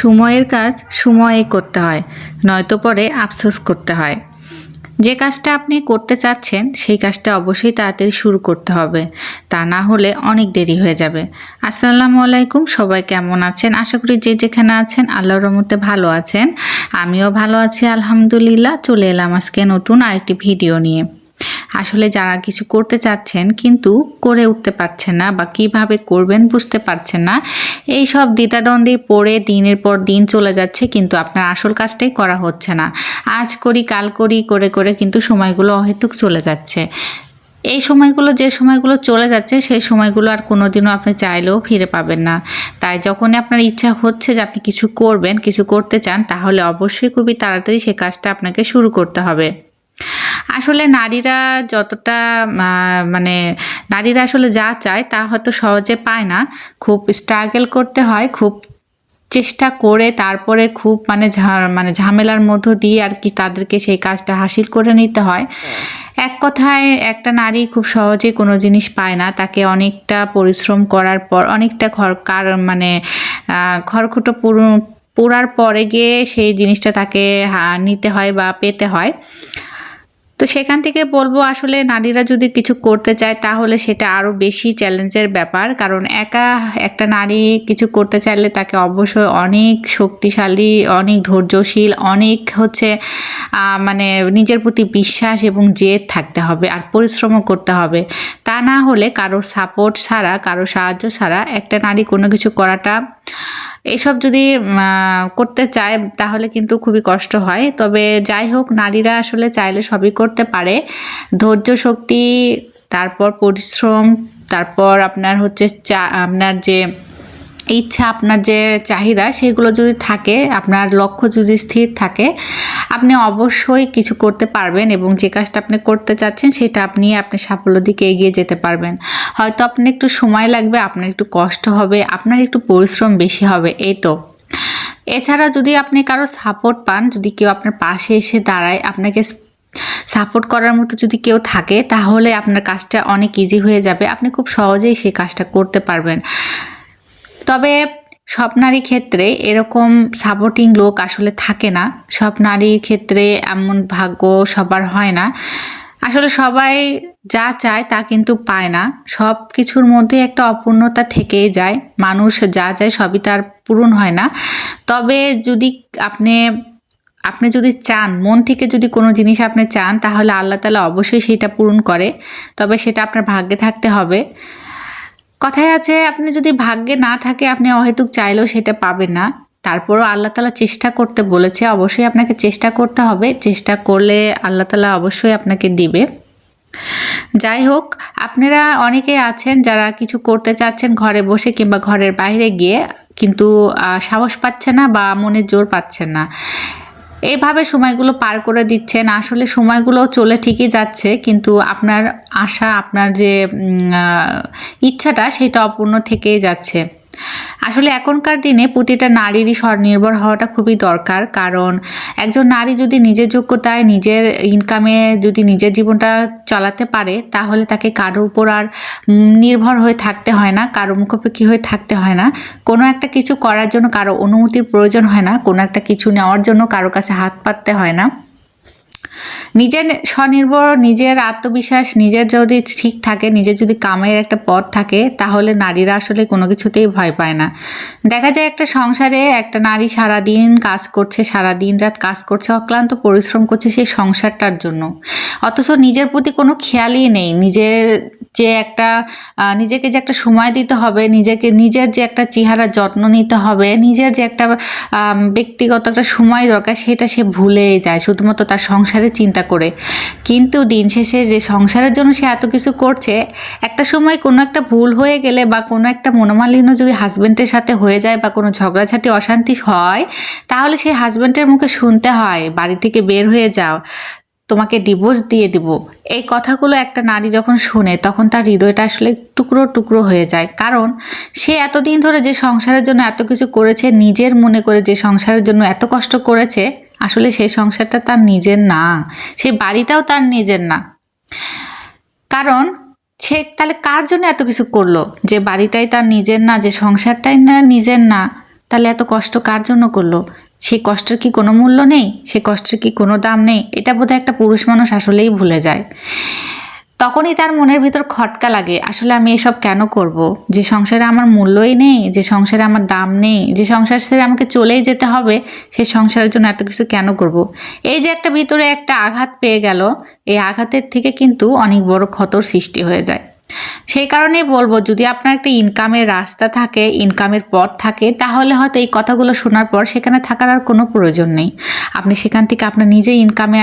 সময়ের কাজ সময়ে করতে হয়, নয়তো পরে আফসোস করতে হয়। যে কাজটা আপনি করতে চাচ্ছেন, সেই কাজটা অবশ্যই তাড়াতাড়ি শুরু করতে হবে। তা না হলে অনেক দেরি হয়ে যাবে। আসসালামু আলাইকুম, সবাই কেমন আছেন? আশা করি যে যেখানে আছেন, আল্লাহর রহমতে ভালো আছেন। আমিও ভালো আছি, আলহামদুলিল্লাহ। চলে এলাম আজকে নতুন আরেকটি ভিডিও নিয়ে। আসলে যারা কিছু করতে চাচ্ছেন কিন্তু করে উঠতে পারছেন না বা কীভাবে করবেন বুঝতে পারছেন না, এই সব দ্বিতাদ্বন্দ্বে পড়ে দিনের পর দিন চলে যাচ্ছে কিন্তু আপনার আসল কাজটাই করা হচ্ছে না। আজ করি, কাল করি, করে করে কিন্তু সময়গুলো অহেতুক চলে যাচ্ছে। এই সময়গুলো যে সময়গুলো চলে যাচ্ছে সেই সময়গুলো আর কোনোদিনও আপনি চাইলেও ফিরে পাবেন না। তাই যখনই আপনার ইচ্ছা হচ্ছে যে আপনি কিছু করবেন, কিছু করতে চান তাহলে অবশ্যই খুবই তাড়াতাড়ি সে কাজটা আপনাকে শুরু করতে হবে। আসলে নারীরা যতটা মানে নারীরা আসলে যা চায় তা হয়তো সহজে পায় না। খুব স্ট্রাগল করতে হয় খুব চেষ্টা করে তারপরে খুব মানে ঝা- মানে ঝামেলার মধ্য দিয়ে আর কি তাদেরকে সেই কাজটা হাসিল করে নিতে হয়। এক কথায় একটা নারী খুব সহজে কোনো জিনিস পায় না। তাকে অনেকটা পরিশ্রম করার পর অনেকটা ঘর কার মানে আহ, খড়কুটো পুরো পোড়ার পরে গিয়ে সেই জিনিসটা তাকে নিতে হয় বা পেতে হয়। তো সেখান থেকে বলব আসলে নারীরা যদি কিছু করতে চায়, তাহলে সেটা আরও বেশি চ্যালেঞ্জের ব্যাপার। কারণ একা একটা নারী কিছু করতে চাইলে তাকে অবশ্যই অনেক শক্তিশালী, অনেক ধৈর্যশীল, অনেক হচ্ছে মানে নিজের প্রতি বিশ্বাস এবং জেদ থাকতে হবে আর পরিশ্রমও করতে হবে। তা না হলে কারও সাপোর্ট ছাড়া কারও সাহায্য ছাড়া একটা নারী কোনো কিছু করাটা এসব যদি করতে চায় তাহলে কিন্তু খুবই কষ্ট হয়। তবে যাই হোক, নারীরা আসলে চাইলে সবই করতে পারে। ধৈর্য শক্তি, তারপর পরিশ্রম, তারপর আপনার হচ্ছে চা, আপনার যে ইচ্ছা, আপনার যে চাহিদা, সেগুলো যদি থাকে, আপনার লক্ষ্য যদি স্থির থাকে আপনি অবশ্যই কিছু করতে পারবেন এবং যে কাজটা আপনি করতে চাচ্ছেন সেটা আপনি আপনি সাফল্য দিকে এগিয়ে যেতে পারবেন। হয়তো আপনার একটু সময় লাগবে, আপনার একটু কষ্ট হবে, আপনার একটু পরিশ্রম বেশি হবে, এই তো। এছাড়া যদি আপনি কারও সাপোর্ট পান, যদি কেউ আপনার পাশে এসে দাঁড়ায়, আপনাকে সাপোর্ট করার মতো যদি কেউ থাকে, তাহলে আপনার কাজটা অনেক ইজি হয়ে যাবে, আপনি খুব সহজেই সেই কাজটা করতে পারবেন। তবে সব নারীর ক্ষেত্রে এরকম সাপোর্টিং লোক আসলে থাকে না। সব নারীর ক্ষেত্রে এমন ভাগ্য সবার হয় না। আসলে সবাই যা চায় তা কিন্তু পায় না। সব কিছুর মধ্যে একটা অপূর্ণতা থেকেই যায়। মানুষ যা চায় সবই তার পূরণ হয় না। তবে যদি আপনি আপনি যদি চান, মন থেকে যদি কোনো জিনিস আপনি চান, তাহলে আল্লাহ তালা অবশ্যই সেটা পূরণ করে। তবে সেটা আপনার ভাগ্যে থাকতে হবে। কথায় আছে, আপনি যদি ভাগ্যে না থাকে, আপনি অহেতুক চাইলেও সেটা পাবেন না। তারপরও আল্লাহ তালা চেষ্টা করতে বলেছে, অবশ্যই আপনাকে চেষ্টা করতে হবে। চেষ্টা করলে আল্লাহ তালা অবশ্যই আপনাকে দিবে। যাই হোক, আপনারা অনেকে আছেন যারা কিছু করতে চাচ্ছেন ঘরে বসে কিংবা ঘরের বাইরে গিয়ে, কিন্তু সাহস পাচ্ছে না বা মনের জোর পাচ্ছেন না। এইভাবে সময়গুলো পার করে দিচ্ছেন। আসলে সময়গুলো চলে ঠিকই যাচ্ছে, কিন্তু আপনার আশা, আপনার যে ইচ্ছাটা সেটা অপূর্ণ থেকেই যাচ্ছে। আসলে এখনকার দিনে প্রতিটা নারীরই স্বনির্ভর হওয়াটা খুবই দরকার। কারণ একজন নারী যদি নিজের যোগ্যতায় নিজের ইনকামে যদি নিজের জীবনটা চালাতে পারে, তাহলে তাকে কারও উপর আর নির্ভর হয়ে থাকতে হয় না, কারও মুখোমুখি হয়ে থাকতে হয় না। কোনো একটা কিছু করার জন্য কারও অনুমতির প্রয়োজন হয় না, কোনো একটা কিছু নেওয়ার জন্য কারও কাছে হাত পাততে হয় না। নিজের স্বনির্ভর, নিজের আত্মবিশ্বাস, নিজের যদি ঠিক থাকে, নিজের যদি কামের একটা পথ থাকে, তাহলে নারীরা আসলে কোনো কিছুতেই ভয় পায় না। দেখা যায় একটা সংসারে একটা নারী সারাদিন কাজ করছে সারা দিন রাত কাজ করছে, অক্লান্ত পরিশ্রম করছে সেই সংসারটার জন্য। অথচ নিজের প্রতি কোনো খেয়ালই নেই। নিজের যে একটা নিজেকে যে একটা সময় দিতে হবে, নিজেকে, নিজের যে একটা চেহারা যত্ন নিতে হবে, নিজের যে একটা ব্যক্তিগত একটা সময় দরকার, সেটা সে ভুলে যায়, শুধুমাত্র তার সংসারের চিন্তা করে। কিন্তু দিন শেষে যে সংসারের জন্য সে এত কিছু করছে, একটা সময় কোনো একটা ভুল হয়ে গেলে বা কোনো একটা মনোমালিন্য যদি হাজব্যান্ডের সাথে হয়ে যায় বা কোনো ঝগড়াঝাটি, অশান্তি হয়, তাহলে সেই হাজব্যান্ডের মুখে শুনতে হয়, বাড়ি থেকে বের হয়ে যাও। তোমাকে ডিভোর্স দিয়ে দিব। এই কথাগুলো একটা নারী যখন শুনে, তখন তার হৃদয়টা আসলে টুকরো টুকরো হয়ে যায়। কারণ সে এতদিন ধরে যে সংসারের জন্য এত কিছু করেছে, নিজের মনে করে যে সংসারের জন্য এত কষ্ট করেছে, আসলে সেই সংসারটা তার নিজের না। সেই বাড়িটাও তার নিজের না। কারণ সে তাহলে কার জন্য এত কিছু করল? যে বাড়িটাই তার নিজের না, যে সংসারটাই না, নিজের না। তাহলে এত কষ্ট কার জন্য করল? সেই কষ্টের কি কোনো মূল্য নেই? সে কষ্টের কি কোনো দাম নেই? এটা বোধহয় একটা পুরুষ মানুষ আসলেই ভুলে যায়। তখনই তার মনের ভিতর খটকা লাগে, আসলে আমি এসব কেন করব? যে সংসারে আমার মূল্যই নেই, যে সংসারে আমার দাম নেই, যে সংসার ছেড়ে আমাকে চলেই যেতে হবে সেই সংসারের জন্য এত কিছু কেন করব? এই যে একটা ভিতরে একটা আঘাত পেয়ে গেল, এই আঘাতের থেকে কিন্তু অনেক বড় ক্ষতর সৃষ্টি হয়ে যায়। সেই কারণেই বলব, যদি আপনার একটা ইনকামের রাস্তা থাকে ইনকামের পথ থাকে, তাহলে হয়তো এই কথাগুলো শোনার পর সেখানে থাকার আর কোনো প্রয়োজন নেই। আপনি সেখান থেকে আপনার নিজেই ইনকামে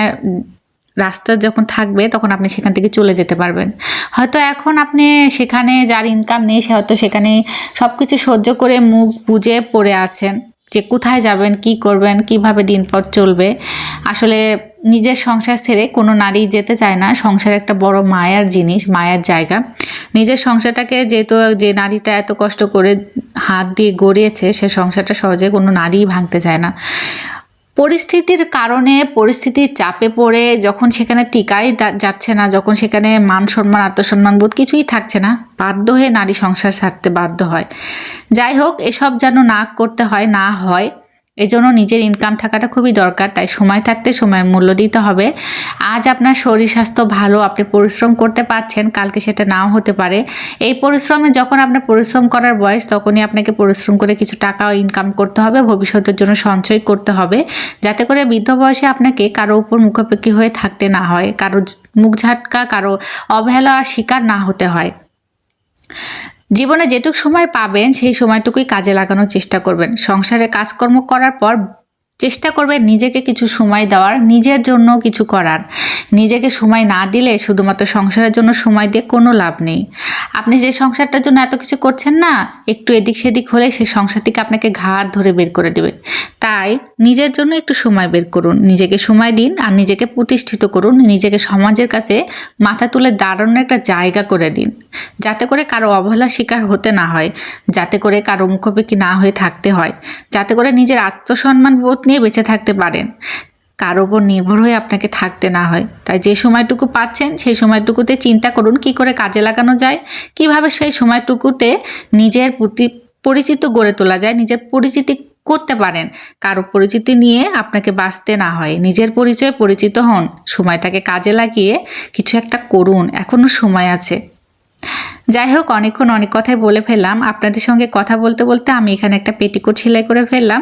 রাস্তা যখন থাকবে, তখন আপনি সেখান থেকে চলে যেতে পারবেন। হয়তো এখন আপনি সেখানে যার ইনকাম নেই, সে হয়তো সেখানে সব কিছু সহ্য করে মুখ বুঝে পড়ে আছেন। যে কোথায় যাবেন, কি করবেন, কীভাবে দিন পথ চলবে। আসলে নিজের সংসার ছেড়ে কোনো নারী যেতে চায় না। সংসার একটা বড় মায়ার জিনিস, মায়ার জায়গা। নিজের সংসারটাকে যেহেতু যে নারীটা এত কষ্ট করে হাত দিয়ে গড়িয়েছে, সে সংসারটা সহজে কোনো নারীই ভাঙতে চায় না। পরিস্থিতির কারণে, পরিস্থিতির চাপে পড়ে যখন সেখানে টিকাই যাচ্ছে না, যখন সেখানে মান সম্মান, আত্মসম্মান বোধ কিছুই থাকছে না, বাধ্য হয়ে নারী সংসার ছাড়তে বাধ্য হয়। যাই হোক, এসব যেন না করতে হয়, না হয় এজন্য নিজের ইনকাম থাকাটা খুবই দরকার, তাই সময় থাকতে সময়ের মূল্য দিতে হবে। আজ আপনার শরীর স্বাস্থ্য ভালো, আপনি পরিশ্রম করতে পারছেন, কালকে সেটা নাও হতে পারে। এই পরিশ্রমে যখন আপনার পরিশ্রম করার বয়স, তখনই আপনাকে পরিশ্রম করে কিছু টাকা ইনকাম করতে হবে, ভবিষ্যতের জন্য সঞ্চয় করতে হবে। যাতে করে বৃদ্ধ বয়সে আপনাকে কারও উপর মুখাপেক্ষি হয়ে থাকতে না হয়, কারও মুখ ঝাটকা, কারও অবহেলার শিকার না হতে হয়। জীবনে যেটুক সময় পাবেন, সেই সময়টুকুই কাজে লাগানোর চেষ্টা করবেন। সংসারে কাজকর্ম করার পর চেষ্টা করবেন নিজেকে কিছু সময় দেওয়ার, নিজের জন্য কিছু করার। নিজেকে সময় না দিলে শুধুমাত্র সংসারের জন্য সময় দিয়ে কোনো লাভ নেই। আপনি যে সংসারটার জন্য এত কিছু করছেন না, একটু এদিক সেদিক হলে সেই সংসার থেকে আপনাকে ঘাড় ধরে বের করে দেবে। তাই নিজের জন্য একটু সময় বের করুন। নিজেকে সময় দিন আর নিজেকে প্রতিষ্ঠিত করুন। নিজেকে সমাজের কাছে মাথা তুলে দাঁড়ানোর একটা জায়গা করে দিন। যাতে করে কারও অবহেলার শিকার হতে না হয়। যাতে করে কারও মুখোমুখি না হয়ে থাকতে হয়। যাতে করে নিজের আত্মসম্মান বোধ নিয়ে বেঁচে থাকতে পারেন। কারও ওপর নির্ভর হয়ে আপনাকে থাকতে না হয়। তাই যে সময়টুকু পাচ্ছেন, সেই সময়টুকুতে চিন্তা করুন কি করে কাজে লাগানো যায়। কীভাবে সেই সময়টুকুতে নিজের প্রতি পরিচিত গড়ে তোলা যায়, নিজের পরিচিতি করতে পারেন। কারও পরিচিতি নিয়ে আপনাকে বাঁচতে না হয়। নিজের পরিচয়ে পরিচিত হন। সময়টাকে কাজে লাগিয়ে কিছু একটা করুন। এখনও সময় আছে। যাই হোক, অনেকক্ষণ অনেক কথাই বলে ফেললাম। আপনাদের সঙ্গে কথা বলতে বলতে আমি এখানে একটা পেটিকোট সেলাই করে ফেললাম।